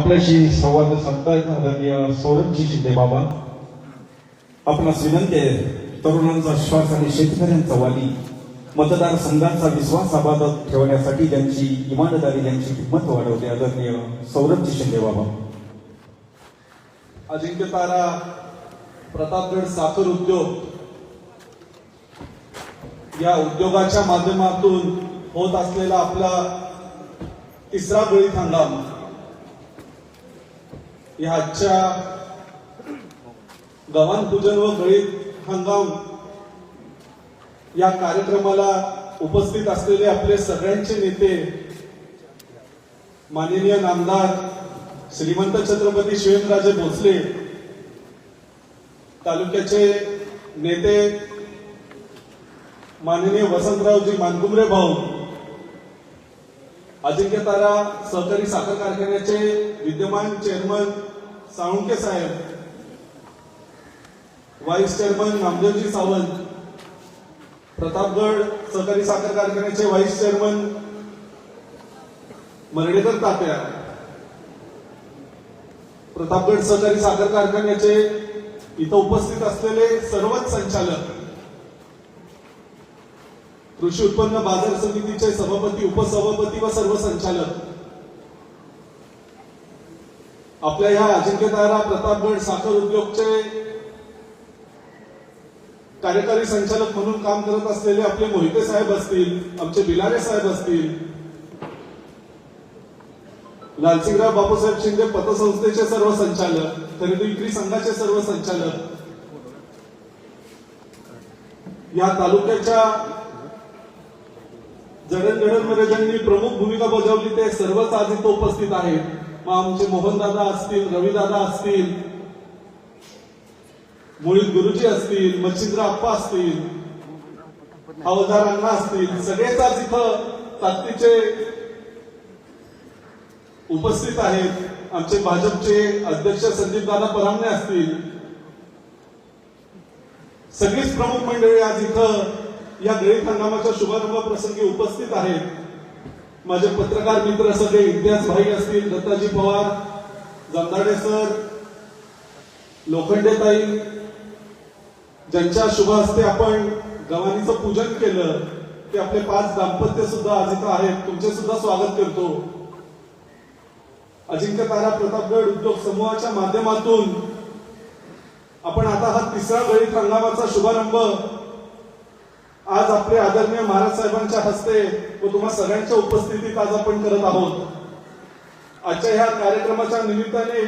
आपल्याशी संवाद साधतायत आदरणीय सौरभजी शिंदे बाबा आपणास विनंती आहे. तरुणांचा श्वास आणि शेतकऱ्यांचा वाली. मतदारसंघाचा विश्वास अबाधत ठेवण्यासाठी ज्यांची इमानदारी ज्यांची किंमत वाढवते आदरणीय सौरभजी शिंदे बाबा. अजिंक्य तारा प्रतापगड साखर उद्योग. या उद्योगाच्या माध्यमातून होत असलेला आपला तिसरा गळीत हंगाम या आजच्या गव्हाण पूजन व गळीत हंगाम या कार्यक्रमाला उपस्थित असलेले आपले सगळ्यांचे नेते माननीय नामदार श्रीमंत छत्रपती शिवेंद्रराजे भोसले तालुक्याचे नेते माननीय वसंतरावजी मानकुमरे भाऊ अजिंक्य तारा सहकारी साखर कारखान्याचे विद्यमान चेअरमन साळुंके साहेब व्हाईस चेअरमन नामदेवजी सावंत प्रतापगड सहकारी साखर कारखान्याचे व्हाईस चेअरमन मर्डेकर तात्या प्रतापगड सहकारी साखर कारखान्याचे इथं उपस्थित असलेले सर्वच संचालक कृषी उत्पन्न बाजार समितीचे सभापती उपसभापती व सर्व संचालक आपल्या ह्या अजिंक्यतारा प्रतापगड साखर उद्योगचे कार्यकारी संचालक म्हणून काम करत असलेले आपले मोहिते साहेब असतील आमचे बिलारे साहेब असतील लालसिंगराव बापूसाहेब शिंदे पतसंस्थेचे सर्व संचालक खरेदी विक्री संघाचे सर्व संचालक या तालुक्याच्या जडणघडणमध्ये ज्यांनी प्रमुख भूमिका बजावली ते सर्वच आज इथं उपस्थित आहेत. मग आमचे मोहनदादा असतील रविदादा असतील मुळीत गुरुजी असतील मच्छिंद्र आप्पा असतील हवालदार अण्णा असतील सगळेच आज इथं ताकदीचे उपस्थित आहेत. आमचे भाजपचे अध्यक्ष संदीप दादा परामणे असतील. सगळीच प्रमुख मंडळी आज इथं या गळीत हंगामाच्या शुभारंभ प्रसंगी उपस्थित आहेत. माझे पत्रकार मित्र सगळे इतिहास भाई असतील दत्ताजी पवार जमदाडे सर लोखंडेताई ज्यांच्या शुभ हस्ते आपण गवानीचं पूजन केलं ते आपले पाच दाम्पत्य सुद्धा आज इथं आहेत. तुमचे सुद्धा स्वागत करतो. अजिंक्य तारा प्रतापगड उद्योग समूहाच्या माध्यमातून आपण आता हा तिसरा गळीत हंगामाचा शुभारंभ आज आपले आदरणीय महाराज साहेबांच्या हस्ते व तुम्हा सगळ्यांच्या उपस्थितीत आज आपण करत आहोत. आजच्या ह्या कार्यक्रमाच्या निमित्ताने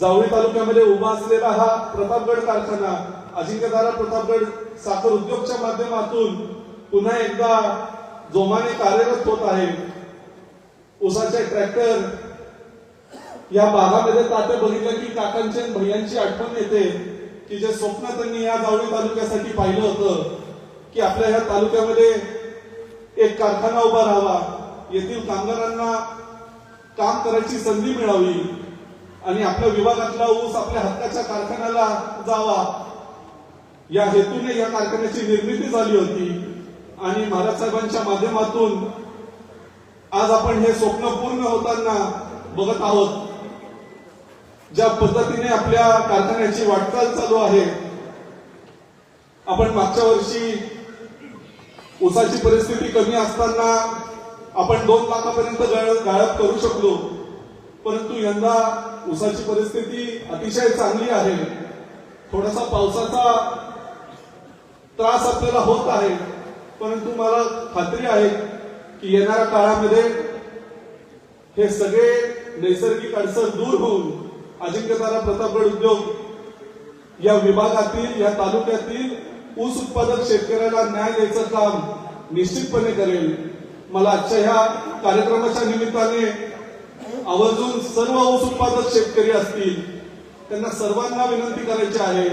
जावळी तालुक्यामध्ये उभा असलेला हा प्रतापगड कारखाना अजिंक्यतारा प्रतापगड साखर उद्योगच्या माध्यमातून पुन्हा एकदा जोमाने कार्यरत होत आहे. उसाचे ट्रॅक्टर या भागामध्ये तात्या बघितलं की काकांची भैयांची आठवण येते की जे स्वप्न त्यांनी या जावळी तालुक्यासाठी पाहिलं होतं. की आपल्या ह्या तालुक्यामध्ये एक कारखाना उभा राहावा. येथील कामगारांना काम करायची संधी मिळावी आणि आपल्या विभागातला ऊस आपल्या हक्काच्या कारखान्याला जावा. या हेतूने या कारखान्याची निर्मिती झाली होती. आणि महाराज साहेबांच्या माध्यमातून आज आपण हे स्वप्न पूर्ण होताना बघत आहोत. ज्या पद्धतीने आपल्या कारखान्याची वाटचाल चालू आहे. आपण मागच्या वर्षी ऊसाची परिस्थिती कमी असताना आपण दोन लाखापर्यंत गाळप करू शकलो. परंतु यंदा ऊसाची परिस्थिती अतिशय चांगली आहे. थोडासा पावसाचा त्रास आपल्याला होत आहे. परंतु मला खात्री आहे की येणाऱ्या काळामध्ये हे सगळे नैसर्गिक अडचण दूर होऊन अजिंक्यतारा प्रतापगड उद्योग या विभागातील या तालुक्यातील ऊस उत्पादक शेतकऱ्याला न्याय द्यायचं काम निश्चितपणे करेल. मला आजच्या ह्या कार्यक्रमाच्या निमित्ताने आवर्जून सर्व ऊस उत्पादक शेतकरी असतील त्यांना सर्वांना विनंती करायची आहे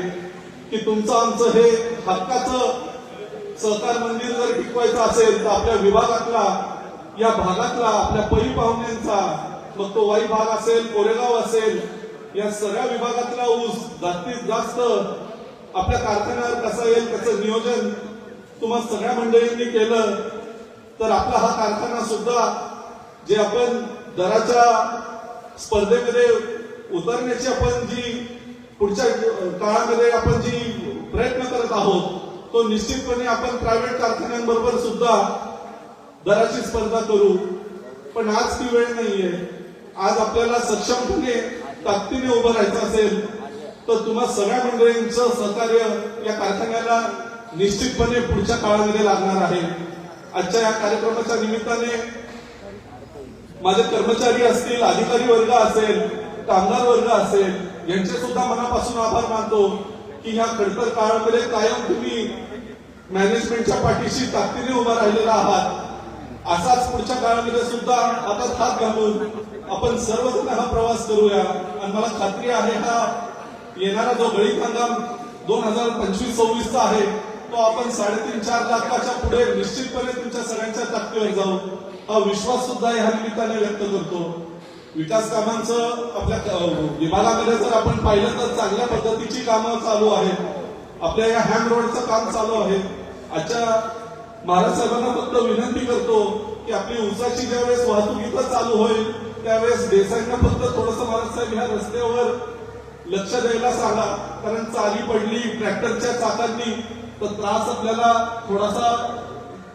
की तुमचं आमचं हे हक्काचं सहकार मंदिर जर टिकवायचं असेल तर आपल्या विभागातला या भागातला आपल्या पै पाहुण्यांचा मग तो वाई भाग असेल कोरेगाव असेल या सगळ्या विभागातला ऊस जास्तीत जास्त आपल्या कारखान्यावर कसं येईल त्याचं नियोजन तुम्हा सगळ्या मंडळींनी केलं तर आपला हा कारखाना सुद्धा जे आपण दराच्या स्पर्धेमध्ये उतरण्याची आपण जी पुढच्या काळामध्ये आपण जी प्रयत्न करत आहोत तो निश्चितपणे आपण प्रायव्हेट कारखान्यांबरोबर सुद्धा दराची स्पर्धा करू. पण आज ती वेळ नाहीये. आज आपल्याला सक्षमपणे ताकदीने उभं राहायचं असेल तर तुम्हा सगळ्या मंडळींचं सहकार्य या कारखान्याला निश्चितपणे पुढच्या काळामध्ये लागणार आहे. आजच्या या कार्यक्रमाच्या निमित्ताने माझे कर्मचारी असतील अधिकारी वर्ग असेल कामगार वर्ग असेल यांचे सुद्धा मनापासून आभार मानतो की ह्या खडतर काळामध्ये कायम तुम्ही मॅनेजमेंटच्या पाठीशी ताकदीने उभा राहिलेला आहात. असाच पुढच्या काळामध्ये सुद्धा आता हात घालून आपण सर्वजण हा प्रवास करूया. आणि मला खात्री आहे हा येणारा जो गळीत हंगाम दोन हजार पंचवीस सव्वीसचा आहे तो आपण साडेतीन चार लाखाच्या पुढे निश्चितपणे तुमच्या सगळ्यांच्या ताकदीवर जाऊ. हा विश्वास सुद्धा या निमित्ताने व्यक्त करतो. विकास कामांचं आपल्या विभागामध्ये जर आपण पाहिलं तर चांगल्या पद्धतीची कामं चालू आहेत. आपल्या या हॅम रोडचं काम चालू आहे. आजच्या महाराज साहेबांना फक्त विनंती करतो की आपली उसाची ज्यावेळेस वाहतुकीचं चालू होईल त्यावेळेस देसाईंना फक्त थोडस महाराज साहेब ह्या रस्त्यावर लक्ष द्यायला सांगा कारण चाली पडली ट्रॅक्टरच्या चाकांनी. तर त्रास आपल्याला थोडासा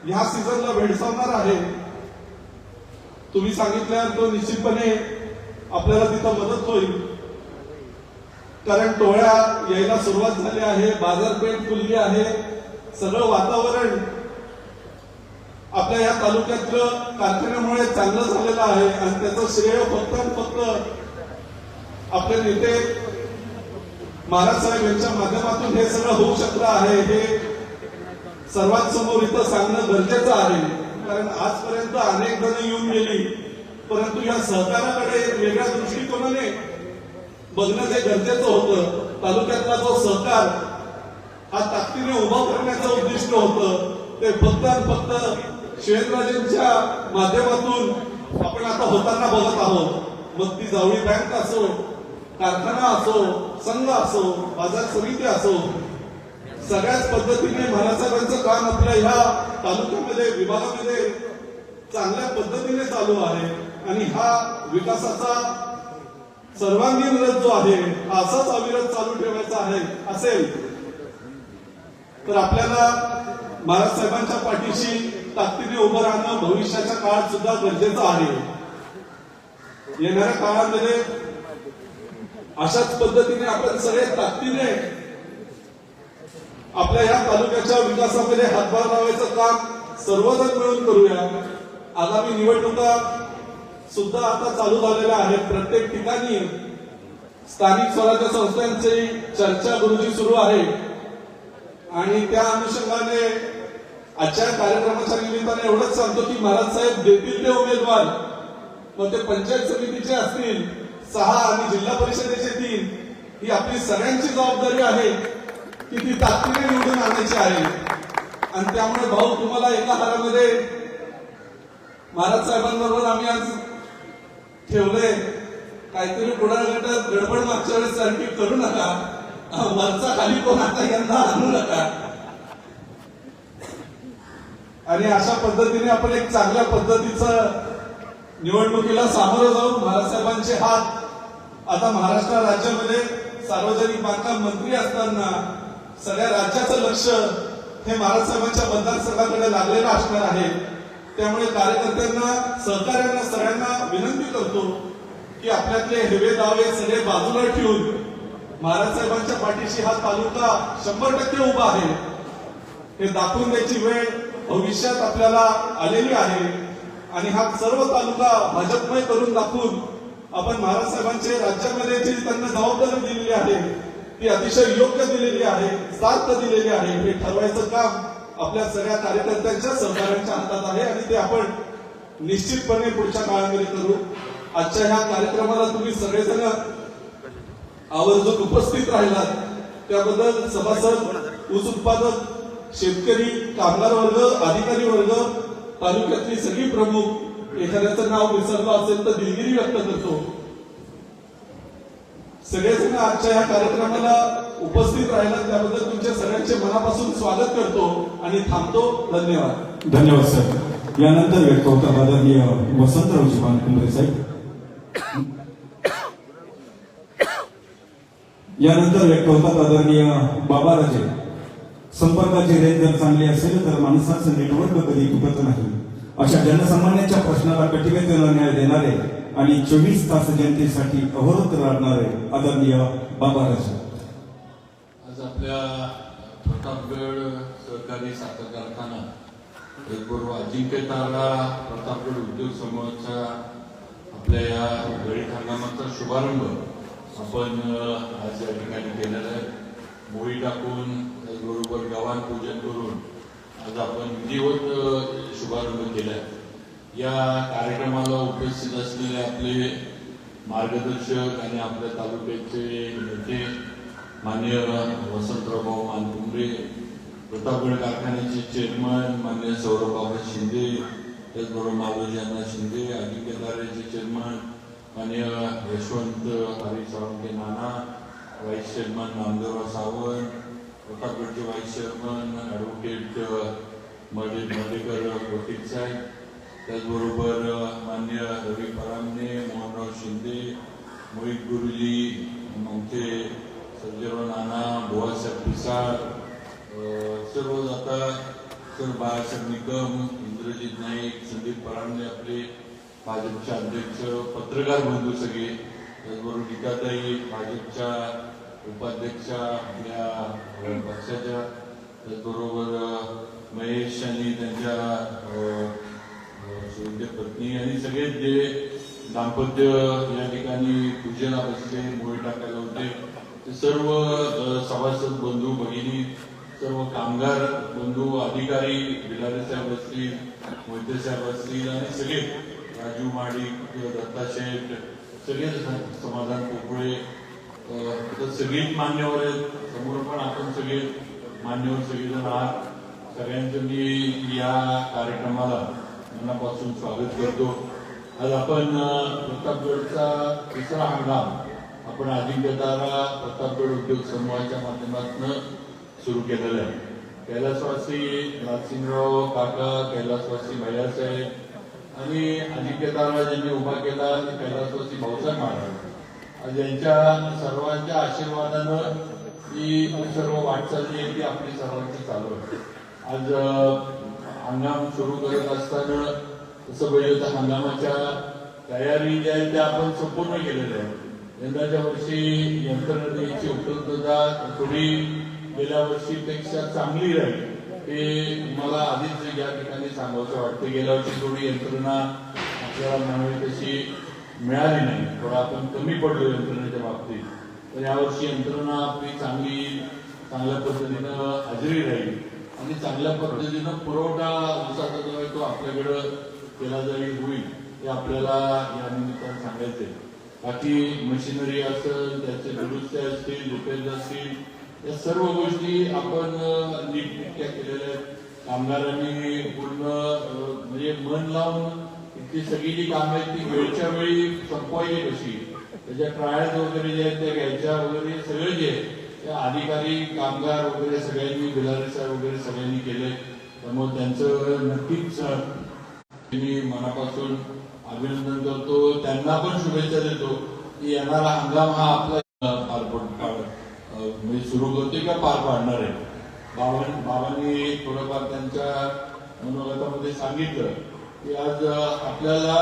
ह्या सीझनला भेडसावणार आहे. तुम्ही सांगितल्यावर तो निश्चितपणे आपल्याला तिथं मदत होईल. कारण टोळ्या यायला सुरुवात झाली आहे बाजारपेठ खुलली आहे सगळं वातावरण आपल्या या तालुक्यातलं कारखान्यामुळे चांगलं झालेलं आहे. आणि त्याचं श्रेय फक्त फक्त आपले नेते महाराज साहेब यांच्या माध्यमातून हे सगळं होऊ शकलं आहे हे सर्वात समोर इथं सांगणं गरजेचं आहे. कारण आजपर्यंत अनेक जण येऊन गेली परंतु या सहकाराकडे एक वेगळ्या दृष्टिकोनाने बघणं जे गरजेचं होतं तालुक्यातला जो सहकार हा ताकदीने उभा करण्याचं उद्दिष्ट होतं ते फक्त आणि फक्त शेतराजेंच्या माध्यमातून आपण आता होताना बघत आहोत. मग ती जावळी बँक असो कारखाना असो संघ असो बाजार समिती असो सगळ्याच पद्धतीने महाराजांचं काम आपल्या ह्या तालुक्यामध्ये विभागामध्ये चांगल्या पद्धतीने चालू आहे. आणि हा विकासाचा सर्वांगीण रथ जो आहे असाच अविरत चालू ठेवायचा आहे असेल. तर आपल्याला महाराज साहेबांच्या पाठीशी ताकदीने उभं राहणं भविष्याच्या काळात सुद्धा गरजेचं आहे. येणाऱ्या काळामध्ये अशाच पद्धतीने आपण सगळे ताकदीने आपल्या या तालुक्याच्या विकासामध्ये हातभार लावायचं काम सर्वजण मिळून करूया. आगामी निवडणुका सुद्धा आता चालू झालेल्या आहेत. प्रत्येक ठिकाणी स्थानिक स्वराज्य संस्थांची चर्चा गुरुजी सुरू आहे. आणि त्या अनुषंगाने आजच्या कार्यक्रमाच्या निमित्ताने एवढंच सांगतो की महाराज साहेब देतील ते उमेदवार. मग ते पंचायत समितीचे असतील सहा आणि जिल्हा परिषदेचे तीन ही आपली सगळ्यांची जबाबदारी आहे की ती ताकदीने निवडून आणायची आहे. आणि त्यामुळे भाऊ तुम्हाला एका हारामध्ये महाराज साहेबांबरोबर आम्ही आज ठेवले काहीतरी पुढार गटात गडबड मागच्या वेळेस सारखी करू नका. वरचा खाली कोण आता यांना आणू नका. आणि अशा पद्धतीने आपण एक चांगल्या पद्धतीचं निवडणुकीला सामोरं जाऊन महाराजसाहेबांचे हात आता महाराष्ट्र राज्यामध्ये सार्वजनिक बांधकाम मंत्री असताना सगळ्या राज्याचं लक्ष हे महाराजसाहेबांच्या मतदारसंघाकडे लागलेलं असणार आहे. त्यामुळे कार्यकर्त्यांना सहकार्यांना सगळ्यांना विनंती करतो की आपल्यातले हेवे दावे सगळे बाजूला ठेवून महाराज साहेबांच्या पाठीशी हा तालुका शंभर टक्के उभा आहे. हे दाखवून द्यायची वेळ भविष्यात आपल्याला आलेली आहे. आणि हा सर्व तालुका भाजपमय करून दाखवून आपण महाराज साहेबांचे राज्यामध्ये जी त्यांना जबाबदारी दिलेली आहे ती अतिशय योग्य दिलेली आहे सार्थ दिलेली आहे हे ठरवायचं काम आपल्या सगळ्या कार्यकर्त्यांच्या सहकार्यांच्या हातात आहे आणि ते आपण निश्चितपणे पुढच्या काळामध्ये करू. आजच्या ह्या कार्यक्रमाला तुम्ही सगळेजण आवर्जून उपस्थित राहिलात. त्याबद्दल सभासद ऊस उत्पादक शेतकरी कामगार वर्ग अधिकारी वर्ग तालुक्यातली सगळी प्रमुख एखाद्याचं नाव विसरलं असेल तर दिलगिरी व्यक्त करतो. सगळेजण आजच्या या कार्यक्रमाला उपस्थित राहिला त्याबद्दल तुमच्या सगळ्यांचे मनापासून स्वागत करतो आणि थांबतो. धन्यवाद. धन्यवाद सर. यानंतर व्यक्त होता आदरणीय वसंतरावजी बानकुंबरे साहेब. यानंतर व्यक्त होतात आदरणीय बाबाराजे. संपर्काची रेंज जर चांगली असेल तर माणसाचं नेटवर्क कधी तुटत नाही. अशा जनसामान्यांच्या प्रश्नाला कटिबद्धीनं न्याय देणारे आणि चोवीस तास जनतेसाठी अवरोध राहणारे आदरणीय बाबाराजे आज आपल्या प्रतापगड सहकारी साखर कारखाना त्याचबरोबर अजिंक्यतारा प्रतापगड उद्योग समूहाचा आपल्या या गळीत हंगामाचा शुभारंभ आपण आज या ठिकाणी केलेला आहे. मोळी टाकून त्याचबरोबर गव्हाण पूजन करून आज आपण विधिवत शुभारंभ शुभारंभ आहे या कार्यक्रमाला उपस्थित असलेले आपले मार्गदर्शक आणि आपल्या तालुक्याचे नेते मान्य वसंतराव मानकुंबरे प्रतापगड कारखान्याचे चेअरमन मान्य सौरभबाबा शिंदे त्याचबरोबर मालोजी अण्णा शिंदे अजिंक्यदारेचे चेअरमन मान्य यशवंत हरी सावंत नाना vice chairman Namdevrao Sawant प्रतापगडचे vice chairman advocate Made Madekar वकील साहेब. त्याचबरोबर मान्य रवी परामने मोहनराव शिंदे मोहित गुरुजी मोठे सर्जेराव नाना बुवासाहेब पिसाळ सर्व आता सर बाळासाहेब निकम इंद्रजित नाईक संदीप परामने आपले भाजपचे अध्यक्ष पत्रकार बंधू सगळे. त्याचबरोबर गीताताई भाजपच्या उपाध्यक्षा आपल्या पक्षाच्या त्याचबरोबर महेश आणि त्यांच्या पत्नी आणि सगळे जे दाम्पत्य या ठिकाणी पूजेला बसले मोळी टाकायला होते ते सर्व सभासद बंधू भगिनी सर्व कामगार बंधू अधिकारी बिलारे साहेब असतील मोहिते साहेब असतील आणि सगळे राजू माडिक दत्ता शेठ सगळे समाधान पोपळे तर सगळीच मान्यवर आहेत. समोर पण आपण सगळे मान्यवर सगळेजण आहात. सगळ्यांचं मी या कार्यक्रमाला मनापासून स्वागत करतो. आज आपण प्रतापगडचा तिसरा हंगाम आपण अजिंक्यतारा प्रतापगड उद्योग समूहाच्या माध्यमातून सुरू केलेला आहे. कैलासवासी नरसिंहराव काका कैलासवासी भैयासाहेब आणि अजिंक्यतारा ज्यांनी उभा केला ते कैलासवासी भाऊसाहेब महाराज. म्हणजे यांच्या सर्वांच्या आशीर्वादानं ही सर्व वाटचाल जी आहे ती आपली सर्वांची चालू आहे. आज हंगाम सुरू करत असताना तसं बघितलं तर हंगामाच्या तयारी ज्या आहेत त्या आपण संपूर्ण केलेल्या आहेत. यंदाच्या वर्षी यंत्रणेची उपलब्धता थोडी गेल्या वर्षीपेक्षा चांगली राहील हे मला आधीच या ठिकाणी सांगायचं वाटतं. गेल्या वर्षी थोडी यंत्रणा आपल्याला म्हणावी तशी मिळाली नाही. थोडा आपण कमी पडलो यंत्रणेच्या बाबतीत. तर यावर्षी यंत्रणा आपली चांगली चांगल्या पद्धतीनं हजेरी राहील. आणि चांगल्या पद्धतीनं पुरवठा ऊसाचा जो आहे तो आपल्याकडं केला जाईल होईल हे आपल्याला या निमित्तानं सांगायचंय बाकी मशिनरी असेल त्याचे दुरुस्त्या असतील रिपेअर असतील या सर्व गोष्टी आपण अं, नीटनेटक्या केलेल्या आहेत. कामगारांनी पूर्ण म्हणजे मन लावून ती सगळी जी कामं आहेत ती वेळच्या वेळी संपवायची कशी? त्याच्या ट्रायल्स वगैरे जे आहेत त्या घ्यायच्या वगैरे सगळे जे आहे, त्या अधिकारी कामगार वगैरे सगळ्यांनी बिलारी साहेब वगैरे सगळ्यांनी केले त्यामुळे त्यांचं नक्कीच मी मनापासून अभिनंदन करतो. त्यांना पण शुभेच्छा देतो की येणारा हंगाम हा आपला पार पड म्हणजे सुरू करतोय का पार पाडणार आहे? बाबां बाबांनी थोडंफार त्यांच्या मनोगतामध्ये सांगितलं. की आज आपल्याला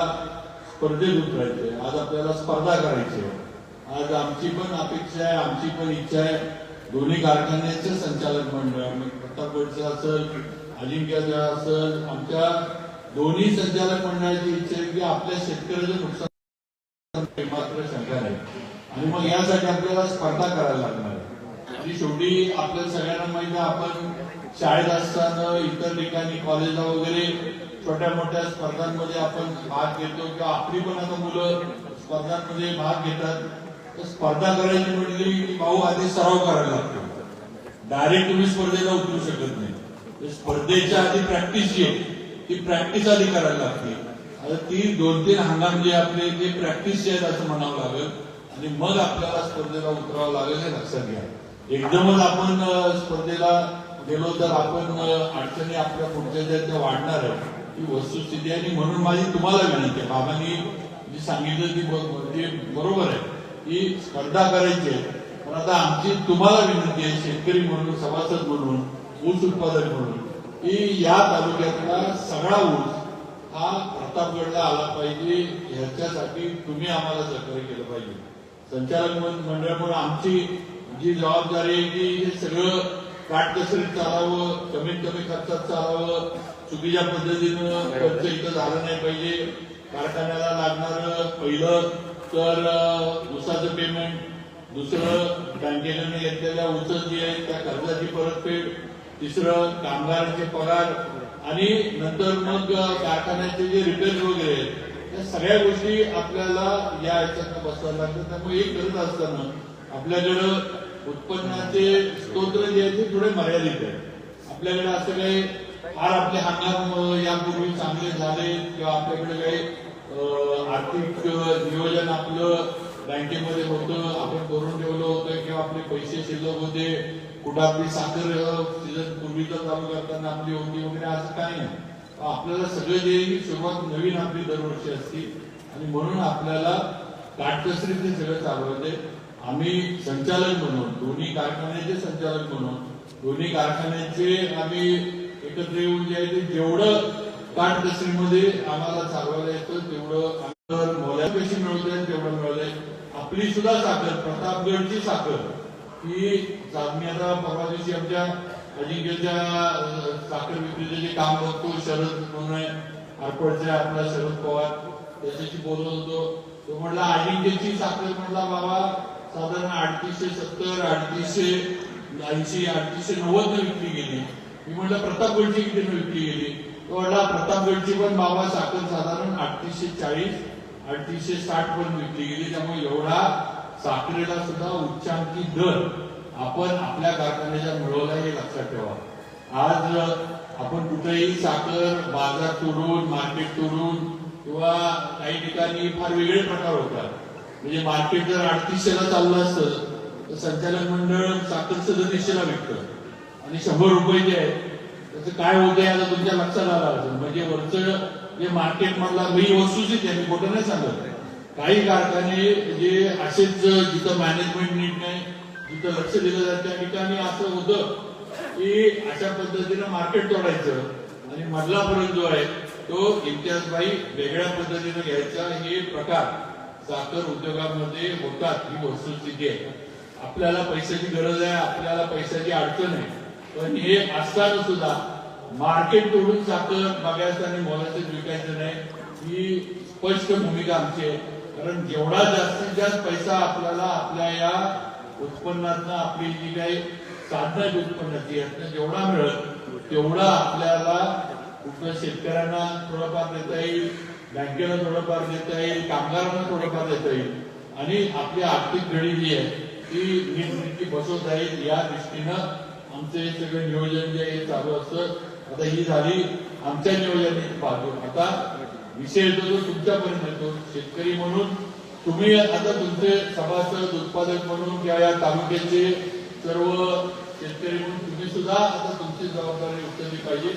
स्पर्धेत उतरायचंय आज आपल्याला स्पर्धा करायची आहे. आज आमची पण अपेक्षा आहे आमची पण इच्छा आहे. दोन्ही कारखान्याचे संचालक मंडळ मग प्रतापगडचं असेल अजिंक्याचं असेल आमच्या दोन्ही संचालक मंडळाची इच्छा आहे की आपल्या शेतकऱ्याचं नुकसान मात्र शंका नाही. आणि मग यासाठी आपल्याला स्पर्धा करायला लागणार आहे. आणि शेवटी आपल्या सगळ्यांना माहिती आपण शाळेत असताना इतर ठिकाणी कॉलेजला वगैरे छोट्या मोठ्या स्पर्धांमध्ये आपण भाग घेतो किंवा आपली पण आता मुलं स्पर्धांमध्ये भाग घेतात. तर स्पर्धा करायची म्हटली की भाऊ आधी सराव करायला लागतो. डायरेक्ट तुम्ही स्पर्धेला उतरू शकत नाही. तर स्पर्धेच्या आधी प्रॅक्टिस जी आहे ती प्रॅक्टिस आधी करायला लागते. आता ती दोन तीन हंगाम जे आपले ते प्रॅक्टिस आहेत असं म्हणावं लागेल. आणि मग आपल्याला स्पर्धेला उतरावं लागेल हे लक्षात घ्या. एकदमच आपण स्पर्धेला गेलो तर आपण अडचणी आपल्या पुढच्या ज्या त्या वाढणार आहे ही वस्तुस्थिती आहे आणि म्हणून माझी तुम्हाला विनंती आहे. बाबांनी जी सांगितलं ती बरोबर आहे. ही स्पर्धा करायची आहे. पण आता आमची तुम्हाला विनंती आहे शेतकरी म्हणून सभासद म्हणून ऊस उत्पादक म्हणून की या तालुक्यातला सगळा ऊस हा प्रतापगडला आला पाहिजे. ह्याच्यासाठी तुम्ही आम्हाला सहकार्य केलं पाहिजे. संचालक मंडळामुळे आमची जी जबाबदारी आहे की हे सगळं काटकसरीत चालावं कमीत कमी खर्चात चालावं चुकीच्या पद्धतीनं खर्च इथं झाला नाही पाहिजे. कारखान्याला लागणार पहिलं तर उसाचं पेमेंट दुसरं बँकेनं घेतलेल्या उचल जी आहे त्या कर्जाची परतफेड तिसरं कामगारांचे पगार आणि नंतर मग कारखान्याचे जे रिपेअर वगैरे आहेत त्या सगळ्या गोष्टी आपल्याला या याच्यात बसवायला लागतात. त्यामुळे हे करत असताना आपल्याकडं उत्पन्नाचे स्तोत्र जे आहेत ते थोडे मर्यादित आहे. आपल्याकडे असं काही फार आपले हंगाम यापूर्वी चांगले झाले किंवा आपल्याकडे काही आर्थिक नियोजन आपलं बँकेमध्ये होतं आपण करून ठेवलं होतं किंवा आपले पैसे शिल्लक होते कुठं आपली साखर सीझन पूर्वीचा चालू करताना आपली होती वगैरे असं काही नाही. आपल्याला सगळं जे सुरुवात नवीन आपली दरवर्षी असते आणि म्हणून आपल्याला काटकसरीत ते सगळं चालवते आम्ही संचालक म्हणून दोन्ही कारखान्याचे संचालक म्हणून दोन्ही कारखान्याचे आम्ही एकत्र येऊन जे आहे ते जेवढं काटकसरीमध्ये आम्हाला चालवायला येतं तेवढं मोल्या पैसे मिळवते तेवढं मिळवलंय आपली सुद्धा साखर प्रतापगडची साखर ही मी आता परवा दिवशी आमच्या अजिंक्यच्या साखर विक्रीचे जे काम बघतो शरद म्हणून आहे आरपडचे आपला शरद पवार त्याच्याशी बोलत होतो. तो म्हटला अजिंक्यची साखर म्हटला बाबा साधारण अडतीसशे सत्तर अडतीसशे ऐंशी अडतीसशे नव्वद विकली गेली. मी म्हटलं प्रतापगडची किती विकली गेली? तो म्हटला प्रतापगडची पण बाबा साखर साधारण अडतीसशे चाळीस अडतीसशे साठ पर्यंत विकली गेली. त्यामुळे एवढा साखरेला सुद्धा उच्चांकी दर आपण आपल्या कारखान्याच्या मिळवला हे लक्षात ठेवा. आज आपण कुठेही साखर बाजार तोडून मार्केट तोडून किंवा काही ठिकाणी फार वेगळे प्रकार होतात. म्हणजे मार्केट जर अडतीसशेला चाललं असतं तर संचालक मंडळ साखर सदतीसशेला विकतं आणि शंभर रुपये जे आहेत त्याचं काय होतंय आता तुमच्या लक्षात आलं असेल. म्हणजे वरचं जे मार्केट मधला मी वस्तूच आहे मी खोटं नाही सांगत. काही कारखाने जे असेच जिथं मॅनेजमेंट नीट नाही जिथं लक्ष दिलं जातं त्या ठिकाणी असं होतं की अशा पद्धतीनं मार्केट तोडायचं. आणि मधला फरक जो आहे तो इम्तियाजबाई वेगळ्या पद्धतीनं घ्यायचा हे प्रकार. साखर उद्योगामध्ये होतात ही वस्तुस्थिती आहे आपल्याला पैशाची गरज आहे आपल्याला पैशाची अडचण आहे. पण हे असताना सुद्धा मार्केट तोडून साखर बघायचं आणि मोलाचं विकायचं नाही ही स्पष्ट भूमिका आमची आहे. कारण जेवढा जास्तीत जास्त पैसा आपल्याला आपल्या या उत्पन्नातनं आपली जी काही साधनं उत्पन्नाची यातनं जेवढा मिळत तेवढा आपल्याला कुठं शेतकऱ्यांना थोडंफार देता येईल. बँकेला थोडंफार देता येईल कामगारांना थोडंफार देता येईल. आणि आपली आर्थिक घडी जी आहे ती नीटनेटकी बसवत येईल या दृष्टीनं आमचं हे सगळं नियोजन जे आहे चालू असतं. आता ही झाली आमच्या नियोजनाची बाजू. आता विषय येतो तो तुमच्यापर्यंत येतो. शेतकरी म्हणून तुम्ही आता तुमचे सभासद उत्पादक म्हणून किंवा या तालुक्याचे सर्व शेतकरी म्हणून तुम्ही सुद्धा आता तुमची जबाबदारी उचलली पाहिजे.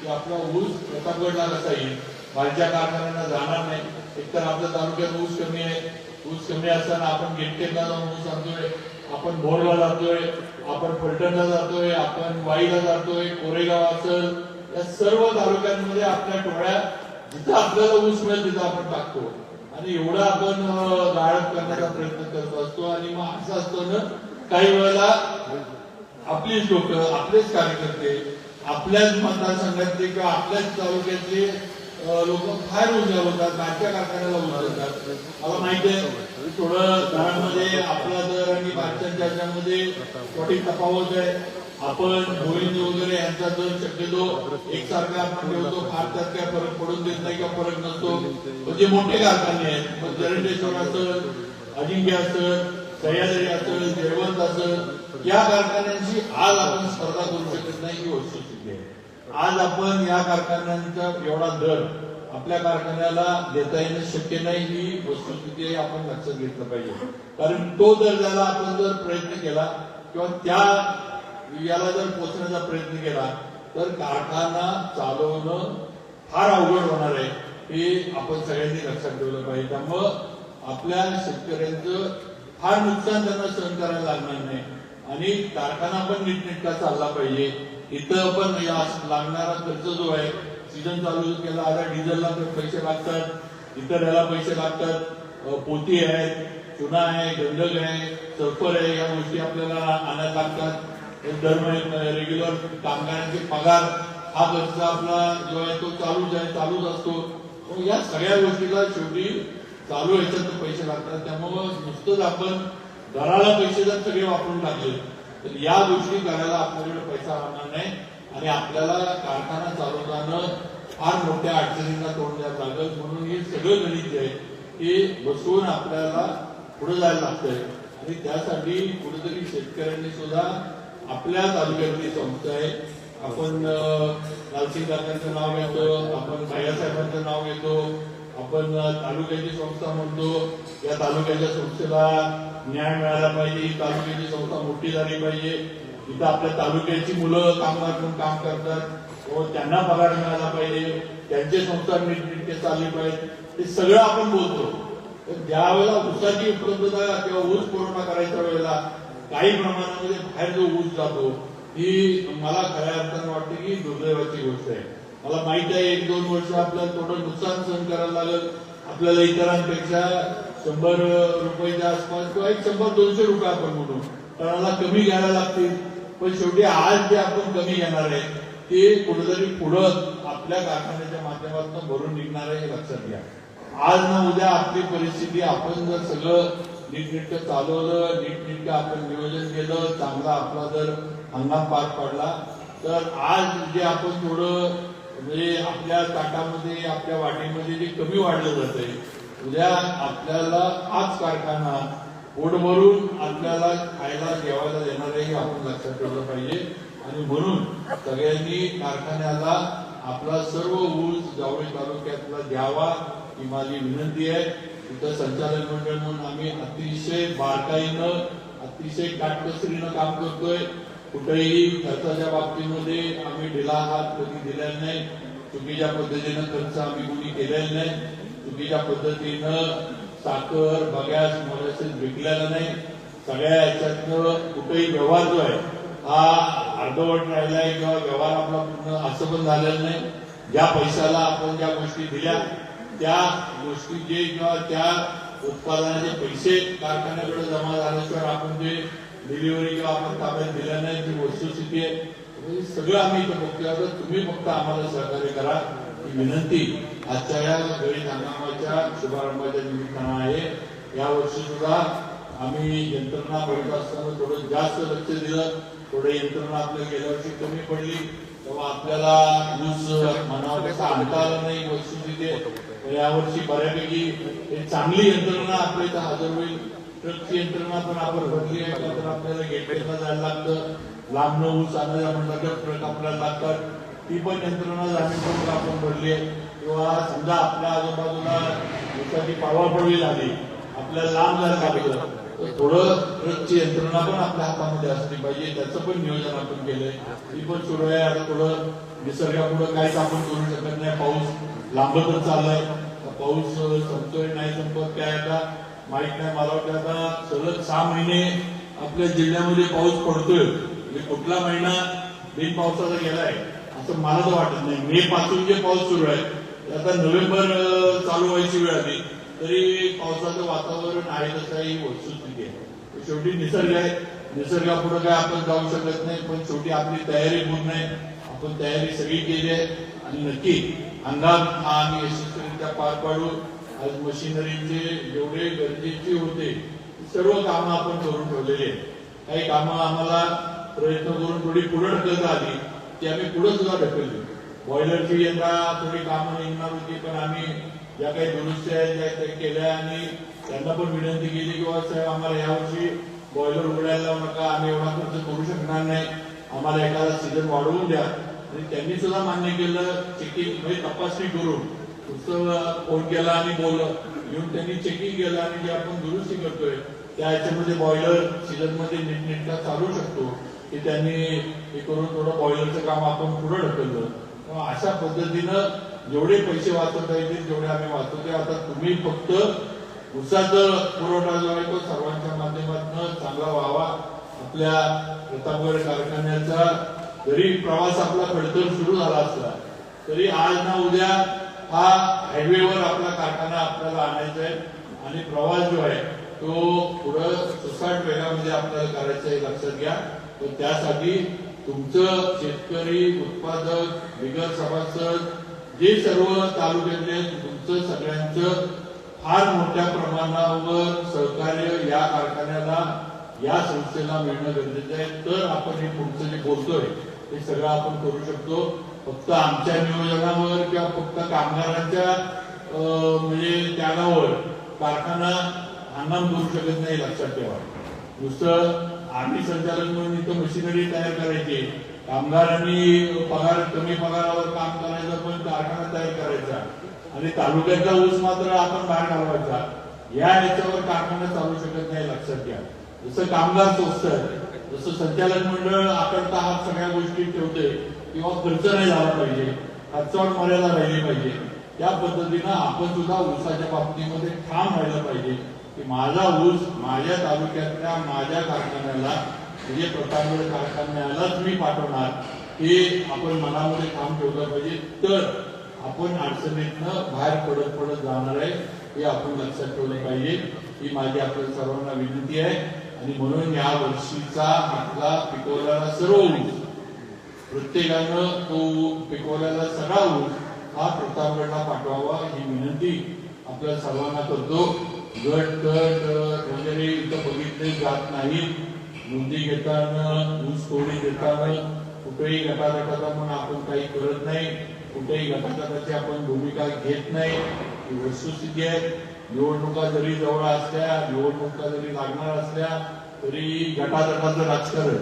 की आपला ऊस प्रतापगडला कसा येईल. बाहेरच्या कारखान्यांना जाणार नाही. एकतर आपल्या तालुक्यात ऊस कमी आहे. ऊस कमी असताना आपण गेटकेला जाऊन ऊस आणतोय. आपण भोरला जातोय. आपण फलटणला जातोय. आपण वाईला जातोय. कोरेगाव असेल. या सर्व तालुक्यांमध्ये आपल्या टोळ्या जिथं आपल्याला ऊस मिळेल तिथं आपण टाकतो. आणि एवढा आपण गाळप करण्याचा प्रयत्न करत असतो. आणि मग असं असतं ना काही वेळेला आपलीच लोक आपलेच कार्यकर्ते आपल्याच मतदारसंघातले किंवा आपल्याच तालुक्यातले लोक फार रोजगार होतात बाहेरच्या कारखान्याला ऊस घालतात मला माहिती आहे थोडं घरामध्ये आपला दर आणि बाहेरच्या राज्यामध्ये थोडी तफावत आहे. आपण गोविंद वगैरे यांचा दर शक्यतो एकसारखा आपण ठेवतो फार त्यात काय फरक पडून देत नाही किंवा फरक नसतो. पण जे मोठे कारखाने आहेत मग जरंडेश्वर असं अजिंक्य असेल सह्याद्री असेल जयवंत असं या कारखान्यांची आज आपण स्पर्धा करू शकत नाही ही वस्तुस्थिती आज आपण या कारखान्यांचा एवढा दर आपल्या कारखान्याला देता येणं शक्य नाही ही वस्तुस्थिती आपण लक्षात घेतलं पाहिजे. कारण तो दर द्यायला आपण जर प्रयत्न केला किंवा त्या याला जर पोचण्याचा प्रयत्न केला तर कारखाना चालवणं फार अवघड होणार आहे हे आपण सगळ्यांनी लक्षात ठेवलं पाहिजे. त्यामुळं आपल्या शेतकऱ्यांचं फार नुकसान त्यांना सहन करायला लागणार नाही. आणि कारखाना पण नीटनेटका चालला पाहिजे. इथं पण या लागणारा खर्च जो आहे सीझन चालू केला आता डिझेलला तर पैसे लागतात इतर याला पैसे लागतात पोती आहे चुना आहे गंधक आहे सल्फर आहे या गोष्टी आपल्याला आणायला लागतात. दर महिने रेग्युलर कामगारांचे पगार हा खर्च आपला जो आहे तो चालूच आहे चालूच असतो. मग या सगळ्या गोष्टीला शेवटी चालू याच्यात पैसे लागतात. त्यामुळं नुसतंच आपण घराला पैसे जर सगळे वापरून टाकले तर या गोष्टी करायला आपल्याकडे पैसा राहणार नाही आणि आपल्याला कारखाना चालवताना फार मोठ्या अडचणींना तोंड द्यावं लागेल. म्हणून हे सगळं गणित जे आहे की बसून आपल्याला पुढे जायला लागतंय. आणि त्यासाठी कुठेतरी शेतकऱ्यांनी सुद्धा आपल्या तालुक्यातली संस्था आहे. आपण लालसिंग काकांचं नाव घेतो आपण भैयासाहेबांचं नाव घेतो आपण तालुक्याची संस्था म्हणतो. या तालुक्याच्या संस्थेला न्याय मिळाला पाहिजे ही तालुक्याची संस्था मोठी झाली पाहिजे. इथं आपल्या तालुक्याची मुलं कामगार म्हणून काम करतात. व त्यांना पगार मिळाला पाहिजे. त्यांचे संस्था नीटनेटके चालली पाहिजे हे सगळं आपण बोलतो. ज्या वेळेला ऊसाची उपलब्धता किंवा ऊस पुरवठा करायच्या वेळेला काही प्रमाणामध्ये बाहेर जो ऊस जातो ही मला खऱ्या अर्थानं वाटते की दुर्दैवाची गोष्ट आहे. मला माहीत आहे एक दोन वर्ष आपल्याला थोडं नुकसान सहन करायला लागलं. आपल्याला इतरांपेक्षा शंभर रुपयाच्या आसपास किंवा एक शंभर दोनशे रुपये आपण म्हणू. टनाला कमी घ्यायला लागतील पण शेवटी आज जे आपण कमी घेणार आहे ते कुठेतरी पुढं आपल्या कारखान्याच्या माध्यमातून भरून निघणार आहे हे लक्षात घ्या. आज ना उद्या आपली परिस्थिती आपण जर सगळं नीटनेटकं चालवलं नीटनेटकं आपण नियोजन केलं चांगला आपला जर हंगाम पार पडला तर आज जे आपण थोडं म्हणजे आपल्या ताटामध्ये आपल्या वाटीमध्ये जे कमी वाढलं जातंय उद्या आपल्याला आज कारखाना पोटभरून आपल्याला खायला जेवायला देणार आहे आपण लक्षात ठेवलं पाहिजे. आणि म्हणून सगळ्यांनी कारखान्याला आपला सर्व ऊस जावळी तालुक्यातला द्यावा ही माझी विनंती आहे. तिथं संचालक मंडळ म्हणून आम्ही अतिशय बारकाईनं अतिशय काटकसरीनं काम करतोय. कुठेही खर्चाच्या बाबतीमध्ये आम्ही ढिला हात कधी दिलेला नाही. चुकीच्या पद्धतीनं खर्च आम्ही कोणी केलेला नाही. चुकीच्या पद्धतीनं साखर बगॅस मोलॅसिस विकलेला नाही. सगळ्या याच्यातनं कुठेही व्यवहार जो आहे हा अर्धवट राहिलाय किंवा व्यवहार आपला पूर्ण असं पण झालेलं नाही. ज्या पैशाला आपण ज्या गोष्टी दिल्या त्या गोष्टी जे किंवा त्या उत्पादनाचे पैसे कारखान्याकडे जमा झाल्याशिवाय आपण जे डिलिव्हरी किंवा आपण ताब्यात दिल्या नाही ती वस्तुस्थिती आहे सगळं आम्ही इथं बघतोय. तुम्ही फक्त आम्हाला सहकार्य करा. ही विनंती आजच्या या गणित हंगामाच्या शुभारंभाच्या निमित्तानं आहे या वर्षी सुद्धा आम्ही यंत्रणा बघत असताना थोडं जास्त लक्ष दिलं. थोडं यंत्रणा आपल्या गेल्या वर्षी कमी पडली. तेव्हा आपल्याला ऊस मनावर आणता आलं नाही वस्तुस्थिती आहे. यावर्षी बऱ्यापैकी चांगली यंत्रणा आपल्या इथं हजर होईल. ट्रकची यंत्रणा पण आपण भरली आहे. तर आपल्याला गेटवेला जायला लागतं. लांबनं ऊस आणायला म्हणलं तर ट्रक आपल्याला लागतात. ती पण यंत्रणा जाणीवपूर्वक आपण भरली आहे. किंवा समजा आपल्या आजूबाजूला पावा पावापडवी लागली आपल्याला लांब जर लागलं तर थोडं ट्रकची यंत्रणा पण आपल्या हातामध्ये असली पाहिजे. त्याचं पण नियोजन आपण केलंय. ती पण सुरू आहे. आता थोडं निसर्गापुढं काहीच आपण करू शकत नाही. पाऊस लांबतच चाललाय. पाऊस संपतोय नाही संपत काय आता माहीत नाही. मला वाटतं आता सलग सहा महिने आपल्या जिल्ह्यामध्ये पाऊस पडतोय. म्हणजे कुठला महिना बिन पावसाचा गेलाय असं मला तर वाटत नाही. मे पासून जे पाऊस सुरू आहे आता नोव्हेंबर चालू व्हायची वेळ आली तरी पावसाचं वातावरण आहे तसं ही वस्तुस्थिती आहे. शेवटी निसर्ग आहे. निसर्गापुढे काय आपण जाऊ शकत नाही पण शेवटी आपली तयारी होऊ नये आपण तयारी सगळी केली आहे. आणि नक्की हंगाम हा आम्ही यशस्वीरित्या पार पाडू. आज मशिनरीचे जेवढे गरजेचे होते सर्व कामं आपण करून ठेवलेली आहेत. काही कामं आम्हाला प्रयत्न करून थोडी पुढे ढकलता आली ती आम्ही पुढे सुद्धा ढकलली. बॉयलरची यंदा थोडी कामं निघणार होती पण आम्ही ज्या काही दुरुस्ती आहेत त्या काही केल्या आणि त्यांना पण विनंती केली की बाबा साहेब आम्हाला यावर्षी बॉयलर उघडायला लावू नका आम्ही एवढा खर्च करू शकणार नाही. आम्हाला एखादा सीझन वाढवून द्या. आणि त्यांनी सुद्धा मान्य केलं चेकिंग म्हणजे तपासणी करून नुसतं फोन केला आणि बोललं. येऊन त्यांनी चेकिंग केलं आणि जे आपण दुरुस्ती करतोय त्या ह्याच्यामध्ये बॉयलर सीझनमध्ये नीटनेटका चालू शकतो. की त्यांनी हे करून थोडं बॉयलरचं काम आपण पुढे ढकललं. अशा पद्धतीनं जेवढे पैसे वाचवता येतील तेवढे आम्ही वाचवतोय आता तुम्ही फक्त ऊसाचा पुरवठा जो आहे तो सर्वांच्या माध्यमातून चांगला व्हावा. आपल्या प्रतापगड कारखान्याचा जरी प्रवास आपला खडतर सुरू झाला असला तरी आज ना उद्या हा हायवेवर आपला कारखाना आपल्याला आणायचा आहे. आणि प्रवास जो आहे तो पुढं सुसाट वेगामध्ये आपल्याला करायचा आहे लक्षात घ्या. तर त्यासाठी तुमचं शेतकरी उत्पादक बिगर सभासद जे सर्व तालुक्यातले तुमचं सगळ्यांचं फार मोठ्या प्रमाणावर सहकार्य या कारखान्याला या संस्थेला मिळणं गरजेचं आहे. तर आपण हे पुढचं जे बोलतोय ते सगळं आपण करू शकतो. फक्त आमच्या नियोजनावर किंवा फक्त कामगारांच्या म्हणजे त्यागावर कारखाना हंगाम करू शकत नाही लक्षात ठेवा. नुसतं आम्ही संचालक म्हणून इथं मशिनरी तयार करायची कामगारांनी पगार कमी पगारावर काम करायचं पण कारखाना तयार करायचा. आणि तालुक्यातला ऊस मात्र आपण बाहेर घालवायचा. या याच्यावर कारखाना चालू शकत नाही लक्षात घ्या. जसं कामगार स्वस्त आहे जसं संचालक मंडळ आकडता हा सगळ्या गोष्टी ठेवते किंवा खर्च नाही झाला पाहिजे खर्चावर मर्यादा राहिली पाहिजे. त्या पद्धतीनं आपण सुद्धा ऊसाच्या बाबतीमध्ये ठाम राहिलं पाहिजे की माझा ऊस माझ्या तालुक्यातल्या माझ्या कारखान्याला म्हणजे प्रतापगड कारखान्यालाच मी पाठवणार. हे आपण मनामध्ये काम ठेवलं पाहिजे. तर आपण अडचणीतनं बाहेर पडत पडत जाणार आहे हे आपण लक्षात ठेवलं पाहिजे. ही माझी आपल्या सर्वांना विनंती आहे. आणि म्हणून या वर्षीचा आपला पिकवलेला सर्व ऊस प्रत्येकानं तो पिकवलेला सगळा ऊस हा प्रतापगडला पाठवावा ही विनंती आपल्या सर्वांना करतो. गट गट वगैरे इथं बघितले जात नाही नोंदी घेताना ऊस तोडी घेताना कुठेही गटागटाचा म्हणून आपण काही करत नाही. कुठेही गटागटाची आपण भूमिका घेत नाही. ही वस्तुस्थिती आहे. निवडणुका जरी जवळ असल्या निवडणुका जरी लागणार असल्या तरी गटागटाचं राजकारण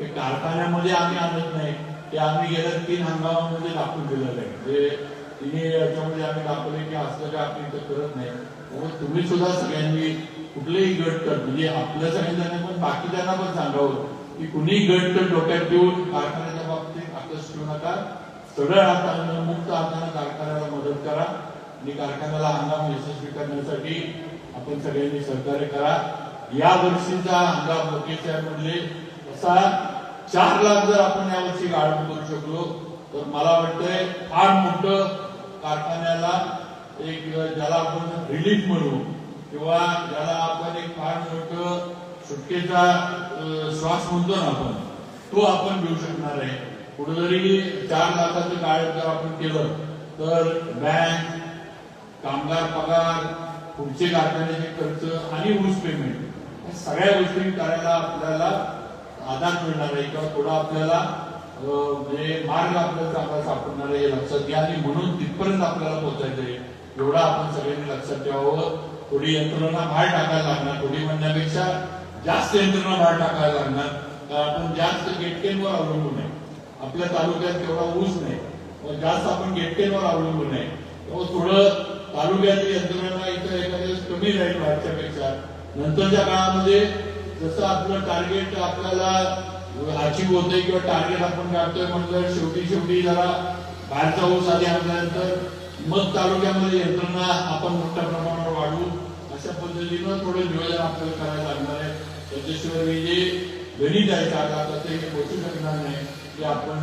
हे कारखान्यामध्ये आम्ही आणत नाही. ते आम्ही गेल्या तीन हंगामामध्ये दाखवून दिलेलं आहे. म्हणजे तिन्ही याच्यामध्ये आम्ही दाखवले की असलं काय आपण इथं करत नाही. त्यामुळे तुम्ही सुद्धा सगळ्यांनी कुठलेही गट कर. म्हणजे आपल्या सगळ्यांना पण बाकीच्यांना पण सांगावं. की कुणीही गट तर डोक्यात देऊन कारखान्याच्या बाबतीत आकर्ष ठेवू नका. सरळ हाताने मुक्त हाताने कारखान्याला मदत करा. आणि कारखान्याला हंगाम यशस्वी करण्यासाठी आपण सगळ्यांनी सहकार्य करा. या वर्षीचा हंगाम लोकेशनमधले असा चार लाख जर आपण यावर्षी गाळप करू शकलो तर मला वाटतंय फार मोठं कारखान्याला एक ज्याला आपण रिलीफ म्हणू. किंवा ज्याला आपण एक फार मोठं सुटकेचा श्वास म्हणतो ना आपण तो आपण घेऊ शकणार आहे. कुठेतरी चार लाखाचं गाळप जर आपण केलं तर बँक कामगार पगार पुढचे कारखान्याचे खर्च आणि ऊस पेमेंट या सगळ्या गोष्टी करायला आपल्याला आधार मिळणार आहे किंवा थोडा आपल्याला म्हणजे मार्ग आपल्याला चांगला सापडणार आहे लक्षात घ्या. आणि म्हणून तिथपर्यंत आपल्याला पोहोचायचं आहे. एवढा आपण सगळ्यांनी लक्षात ठेवावं. थोडी यंत्रणा बाहेर टाकायला लागणार थोडी म्हणण्यापेक्षा जास्त यंत्रणा बाहेर टाकायला लागणार. कारण आपण जास्त गेटकेनवर अवलंबून आहे. आपल्या तालुक्यात केवढा ऊस नाही. जास्त आपण गेटकेनवर अवलंबून आहे. थोडं तालुक्यातील यंत्रणा इथं एखाद्या कमी राहील वाटच्यापेक्षा नंतरच्या काळामध्ये जसं आपलं टार्गेट आपल्याला अचीव होतंय किंवा टार्गेट आपण काढतोय म्हणलं शेवटी शेवटी जरा बाहेरचा ऊस आधी आणल्यानंतर मग तालुक्यामध्ये यंत्रणा आपण मोठ्या प्रमाणावर वाढवू. अशा पद्धतीनं थोडं नियोजन आपल्याला करायला लागणार आहे. त्याच्याशिवाय जे गणित आहे आता ते पोचू शकणार नाही हे आपण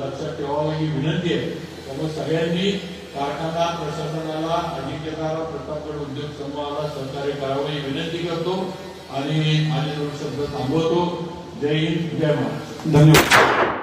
लक्षात ठेवावं. ही विनंती आहे. त्यामुळे सगळ्यांनी कारखाना प्रशासनाला अजिंक्यतारा प्रतापगड उद्योग समूहाला सहकार्य करावं. ही विनंती करतो आणि माझे दोन शब्द थांबवतो. जय हिंद जय महाराष्ट्र. धन्यवाद.